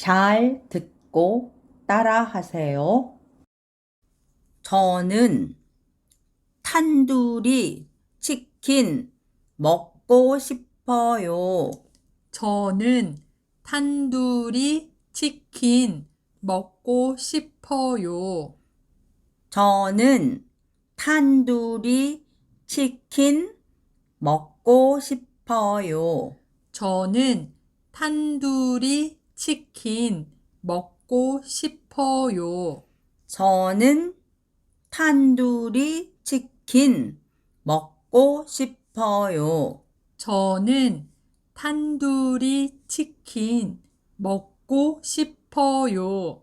잘 듣고 따라 하세요. 저는 탄두리 치킨 먹고 싶어요. 저는 탄두리 치킨 먹고 싶어요. 저는 탄두리 치킨 먹고 싶어요. 저는 탄두리 치킨 먹고 싶어요. 저는 탄두리 치킨 먹고 싶어요. 저는 탄두리 치킨 먹고 싶어요.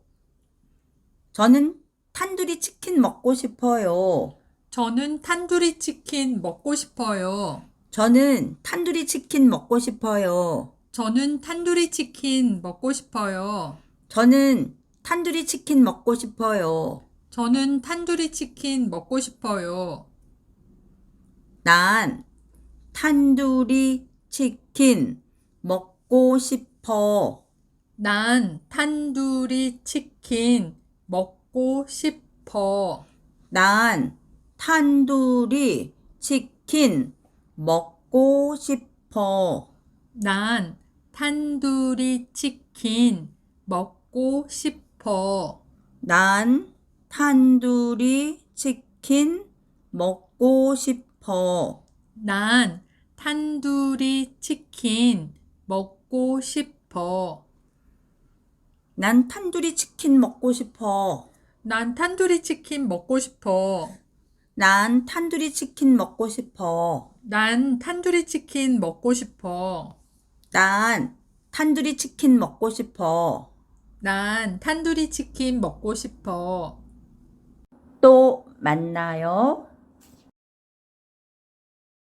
저는 탄두리 치킨 먹고 싶어요. 저는 탄두리 치킨 먹고 싶어요. 저는 탄두리 치킨 먹고 싶어요. 저는 탄두리 치킨 먹고 싶어요. 저는 탄두리 치킨 먹고 싶어요. 저는 탄두리 치킨 먹고 싶어요. 난 탄두리 치킨 먹고 싶어. 난 탄두리 치킨 먹고 싶어. 난 탄두리 치킨 먹고 싶어. 난 탄두리 치킨 먹고 싶어. 난 탄두리 치킨 먹고 싶어. 난 탄두리 치킨 먹고 싶어. 난 탄두리 치킨 먹고 싶어. 난 탄두리 치킨 먹고 싶어. 난 탄두리 치킨 먹고 싶어. 난 탄두리 치킨 먹고 싶어. 난 탄두리 치킨 먹고 싶어. 난 탄두리 치킨 먹고 싶어. 또 만나요.